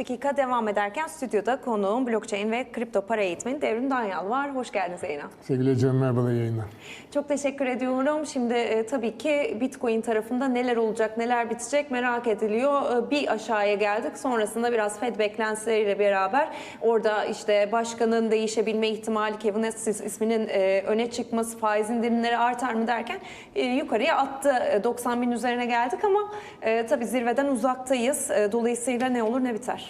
dakika devam ederken stüdyoda konuğum blockchain ve kripto para eğitmeni Devrim Danyal var. Hoş geldiniz yayına. Sevgili Cem merhaba yayına. Çok teşekkür ediyorum. Şimdi e, tabii ki Bitcoin tarafında neler olacak, neler bitecek merak ediliyor. E, bir aşağıya geldik. Sonrasında biraz Fed beklentileriyle beraber orada işte başkanın değişebilme ihtimali, Kevin Estes isminin e, öne çıkması, faiz indirimleri artar mı derken e, yukarıya attı. E, 90 bin üzerine geldik ama e, tabii zirveden uzaktayız. E, dolayısıyla ne olur ne biter.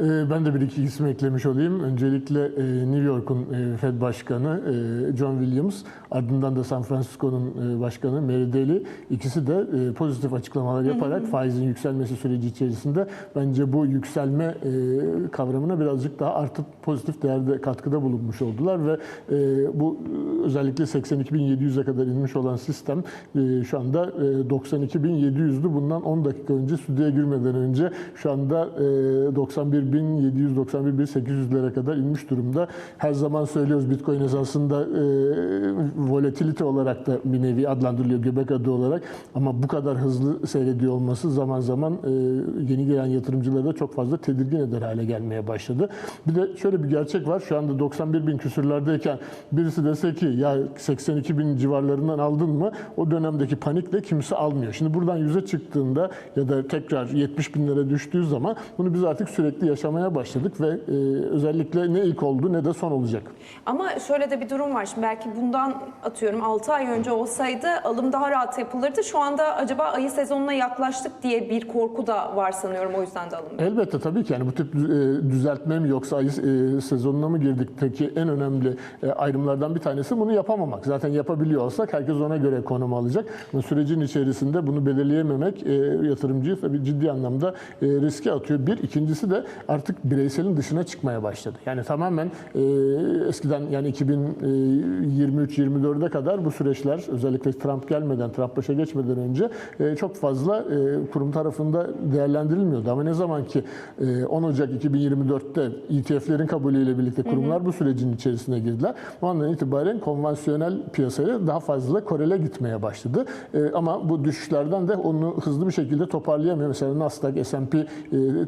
Ee, ben de bir iki isim eklemiş olayım. Öncelikle e, New York'un e, Fed Başkanı e, John Williams, ardından da San Francisco'nun Başkanı Mary Daly. İkisi de pozitif açıklamalar yaparak faizin yükselmesi süreci içerisinde bence bu yükselme kavramına birazcık daha artıp pozitif değerde katkıda bulunmuş oldular ve bu özellikle 82.700'e kadar inmiş olan sistem şu anda 92.700'dü. Bundan 10 dakika önce stüdyoya girmeden önce şu anda 91 1791-1800'lere kadar inmiş durumda. Her zaman söylüyoruz Bitcoin esasında e, volatilite olarak da bir nevi adlandırılıyor göbek adı olarak. Ama bu kadar hızlı seyrediyor olması zaman zaman e, yeni gelen yatırımcıları da çok fazla tedirgin eder hale gelmeye başladı. Bir de şöyle bir gerçek var. Şu anda 91 bin küsürlerdeyken birisi dese ki ya 82 bin civarlarından aldın mı? O dönemdeki panikle kimse almıyor. Şimdi buradan 100'e çıktığında ya da tekrar 70 binlere düştüğü zaman bunu biz artık sürekli yaşamaya başladık ve e, özellikle ne ilk oldu ne de son olacak. Ama şöyle de bir durum var. Şimdi belki bundan atıyorum 6 ay önce olsaydı alım daha rahat yapılırdı. Şu anda acaba ayı sezonuna yaklaştık diye bir korku da var sanıyorum. O yüzden de alım. Elbette tabii ki yani bu tip e, düzeltme mi yoksa ayı e, sezonuna mı girdik? Peki en önemli e, ayrımlardan bir tanesi bunu yapamamak. Zaten yapabiliyor olsak herkes ona göre konum alacak. Ama sürecin içerisinde bunu belirleyememek e, yatırımcıyı tabii ciddi anlamda e, riske atıyor. Bir, ikincisi de artık bireyselin dışına çıkmaya başladı. Yani tamamen e, eskiden yani 2023-24'e kadar bu süreçler özellikle Trump gelmeden, Trump başa geçmeden önce e, çok fazla e, kurum tarafında değerlendirilmiyordu. Ama ne zaman ki e, 10 Ocak 2024'te ETF'lerin kabulüyle birlikte kurumlar bu sürecin içerisine girdiler. O andan itibaren konvansiyonel piyasaya daha fazla korele gitmeye başladı. E, ama bu düşüşlerden de onu hızlı bir şekilde toparlayamıyor. Mesela Nasdaq, S&P e,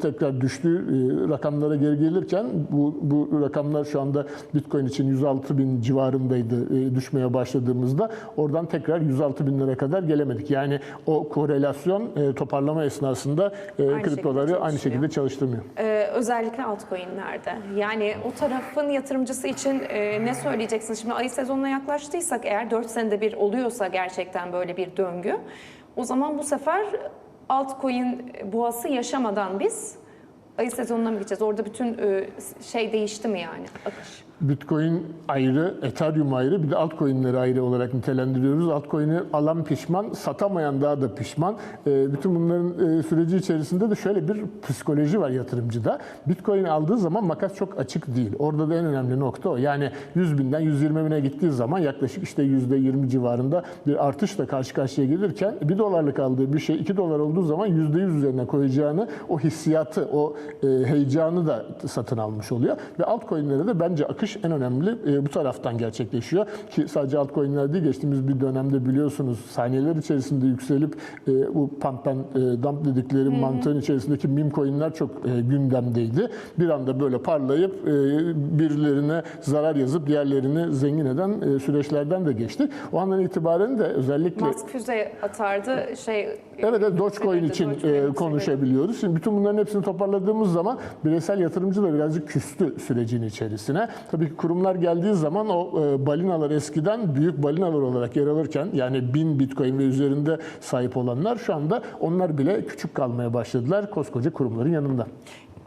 tekrar düştüğü e, rakamlara geri gelirken bu, bu rakamlar şu anda Bitcoin için 106 bin civarındaydı e, düşmeye başladığımızda. Oradan tekrar 106 binlere kadar gelemedik. Yani o korelasyon e, toparlama esnasında e, Aynı kriptoları şekilde aynı şekilde çalıştırmıyor. Ee, özellikle altcoin'lerde. Yani o tarafın yatırımcısı için e, ne söyleyeceksiniz? Şimdi ayı sezonuna yaklaştıysak eğer 4 senede bir oluyorsa gerçekten böyle bir döngü. O zaman bu sefer altcoin boğası yaşamadan biz ayı sezonuna mı gideceğiz? Orada bütün e, şey değişti mi yani akış? Bitcoin ayrı, Ethereum ayrı, bir de altcoin'leri ayrı olarak nitelendiriyoruz. Altcoin'i alan pişman, satamayan daha da pişman. Ee, Bütün bunların e, süreci içerisinde de şöyle bir psikoloji var yatırımcıda. Bitcoin aldığı zaman makas çok açık değil. Orada da en önemli nokta o. Yani 100 binden 120 bine gittiği zaman yaklaşık işte %20 civarında bir artışla karşı karşıya gelirken 1 dolarlık aldığı bir şey 2 dolar olduğu zaman %100 üzerine koyacağını, o hissiyatı, o e, heyecanı da satın almış oluyor. Ve altcoin'lere de bence akış en önemli e, bu taraftan gerçekleşiyor. Ki sadece altcoin'ler değil, geçtiğimiz bir dönemde biliyorsunuz saniyeler içerisinde yükselip e, bu pump and e, dump dedikleri mantığın içerisindeki meme coin'ler çok e, gündemdeydi. Bir anda böyle parlayıp e, birilerine zarar yazıp diğerlerini zengin eden e, süreçlerden de geçtik. O andan itibaren de özellikle Musk füze atardı şey Evet, evet Dogecoin için Dogecoin e, konuşabiliyoruz. Şimdi bütün bunların hepsini toparladığımız zaman bireysel yatırımcı da birazcık küstü sürecin içerisine. Tabii ki kurumlar geldiği zaman o e, balinalar eskiden büyük balinalar olarak yer alırken yani 1000 Bitcoin ve üzerinde sahip olanlar şu anda onlar bile küçük kalmaya başladılar koskoca kurumların yanında.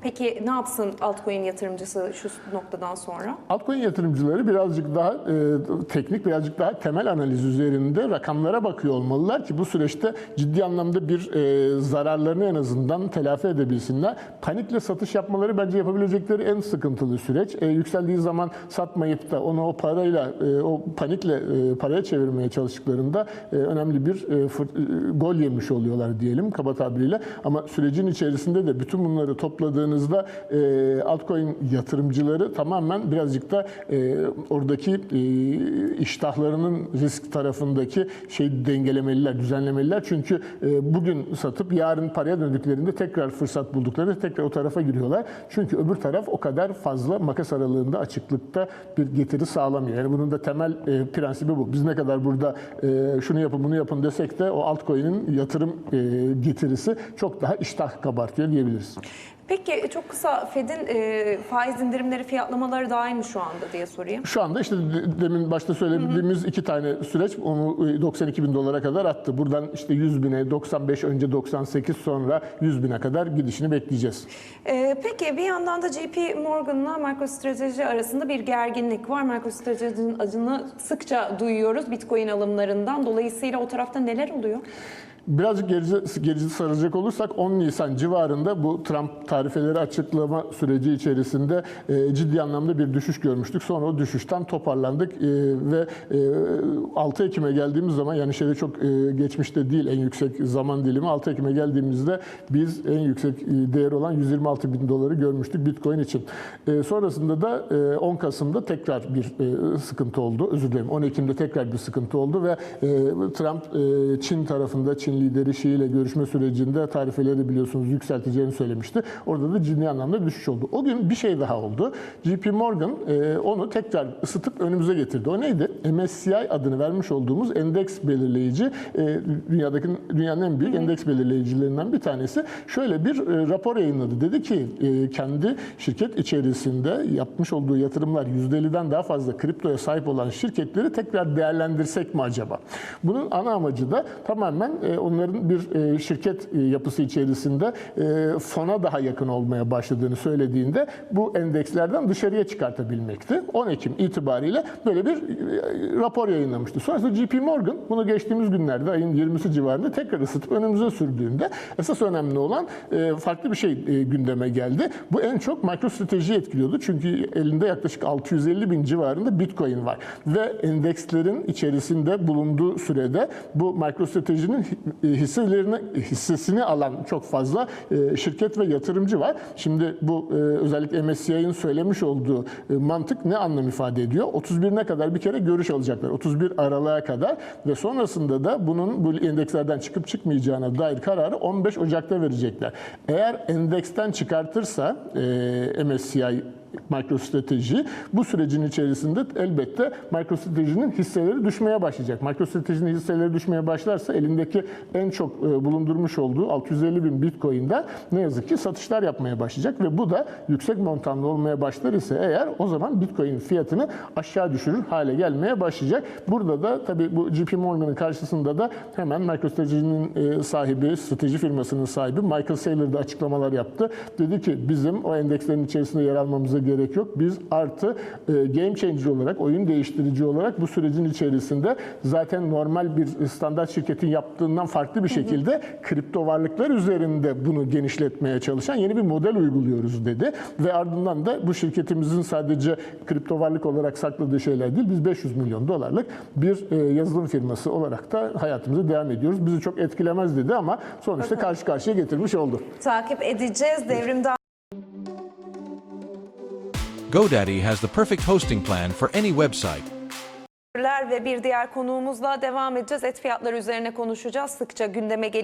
Peki ne yapsın altcoin yatırımcısı şu noktadan sonra? Altcoin yatırımcıları birazcık daha e, teknik, birazcık daha temel analiz üzerinde rakamlara bakıyor olmalılar ki bu süreçte ciddi anlamda bir e, zararlarını en azından telafi edebilsinler. Panikle satış yapmaları bence yapabilecekleri en sıkıntılı süreç. E, yükseldiği zaman satmayıp da onu o parayla, e, o panikle e, paraya çevirmeye çalıştıklarında e, önemli bir e, fır- e, gol yemiş oluyorlar diyelim kaba tabiriyle. Ama sürecin içerisinde de bütün bunları topladığınız baktığınızda e, altcoin yatırımcıları tamamen birazcık da e, oradaki e, iştahlarının risk tarafındaki şey dengelemeliler, düzenlemeliler. Çünkü e, bugün satıp yarın paraya döndüklerinde tekrar fırsat buldukları tekrar o tarafa giriyorlar. Çünkü öbür taraf o kadar fazla makas aralığında açıklıkta bir getiri sağlamıyor. Yani bunun da temel e, prensibi bu. Biz ne kadar burada e, şunu yapın bunu yapın desek de o altcoin'in yatırım e, getirisi çok daha iştah kabartıyor diyebiliriz. Peki çok kısa Fed'in e, faiz indirimleri fiyatlamaları dahil mi şu anda diye sorayım. Şu anda işte de- demin başta söylediğimiz iki tane süreç onu e, 92 bin dolara kadar attı. Buradan işte 100 bine, 95 önce 98 sonra 100 bine kadar gidişini bekleyeceğiz. E, peki bir yandan da JP Morgan'la MicroStrateji arasında bir gerginlik var. MicroStrategy'nin adını sıkça duyuyoruz Bitcoin alımlarından. Dolayısıyla o tarafta neler oluyor? Birazcık gerici, gerici saracak olursak 10 Nisan civarında bu Trump tarifeleri açıklama süreci içerisinde e, ciddi anlamda bir düşüş görmüştük. Sonra o düşüşten toparlandık e, ve e, 6 Ekim'e geldiğimiz zaman yani şeyde çok e, geçmişte değil en yüksek zaman dilimi 6 Ekim'e geldiğimizde biz en yüksek e, değer olan 126 bin doları görmüştük Bitcoin için. E, sonrasında da e, 10 Kasım'da tekrar bir e, sıkıntı oldu. Özür dilerim 10 Ekim'de tekrar bir sıkıntı oldu ve e, Trump e, Çin tarafında Çin lideri Xi ile görüşme sürecinde tarifeleri biliyorsunuz yükselteceğini söylemişti. Orada da ciddi anlamda düşüş oldu. O gün bir şey daha oldu. JP Morgan e, onu tekrar ısıtıp önümüze getirdi. O neydi? MSCI adını vermiş olduğumuz endeks belirleyici e, dünyadaki dünyanın en büyük endeks belirleyicilerinden bir tanesi. Şöyle bir e, rapor yayınladı. Dedi ki e, kendi şirket içerisinde yapmış olduğu yatırımlar %50'den daha fazla kriptoya sahip olan şirketleri tekrar değerlendirsek mi acaba? Bunun ana amacı da tamamen e, onların bir e, şirket e, yapısı içerisinde e, fona daha yakın olmaya başladığını söylediğinde bu endekslerden dışarıya çıkartabilmekti. 10 Ekim itibariyle böyle bir rapor yayınlamıştı. Sonrasında JP Morgan bunu geçtiğimiz günlerde ayın 20'si civarında tekrar ısıtıp önümüze sürdüğünde esas önemli olan farklı bir şey gündeme geldi. Bu en çok MicroStrategy'yi etkiliyordu. Çünkü elinde yaklaşık 650 bin civarında Bitcoin var. Ve endekslerin içerisinde bulunduğu sürede bu MicroStrategy'nin hisselerini hissesini alan çok fazla e, şirket ve yatırımcı var. Şimdi bu e, özellikle MSCI'nin söylemiş olduğu e, mantık ne anlam ifade ediyor? 31'ine kadar bir kere görüş alacaklar. 31 Aralık'a kadar ve sonrasında da bunun bu endekslerden çıkıp çıkmayacağına dair kararı 15 Ocak'ta verecekler. Eğer endeksten çıkartırsa e, MSCI MicroStrateji bu sürecin içerisinde elbette MicroStrategy'nin hisseleri düşmeye başlayacak. MicroStrategy'nin hisseleri düşmeye başlarsa elindeki en çok e, bulundurmuş olduğu 650 bin Bitcoin'den ne yazık ki satışlar yapmaya başlayacak ve bu da yüksek montanlı olmaya başlar ise eğer o zaman Bitcoin fiyatını aşağı düşürür hale gelmeye başlayacak. Burada da tabii bu JP Morgan'ın karşısında da hemen MicroStrategy'nin e, sahibi, strateji firmasının sahibi Michael Saylor da açıklamalar yaptı. Dedi ki bizim o endekslerin içerisinde yer almamıza gerek yok. Biz artı e, game changer olarak, oyun değiştirici olarak bu sürecin içerisinde zaten normal bir standart şirketin yaptığından farklı bir şekilde kripto varlıklar üzerinde bunu genişletmeye çalışan yeni bir model uyguluyoruz dedi. Ve ardından da bu şirketimizin sadece kripto varlık olarak sakladığı şeyler değil, biz 500 milyon dolarlık bir e, yazılım firması olarak da hayatımıza devam ediyoruz. Bizi çok etkilemez dedi ama sonuçta karşı karşıya getirmiş oldu. Takip edeceğiz. Devrim GoDaddy has the perfect hosting plan for any website. Ve bir diğer konuğumuzla devam edeceğiz. Et fiyatları üzerine konuşacağız. Sıkça gündeme geliyor.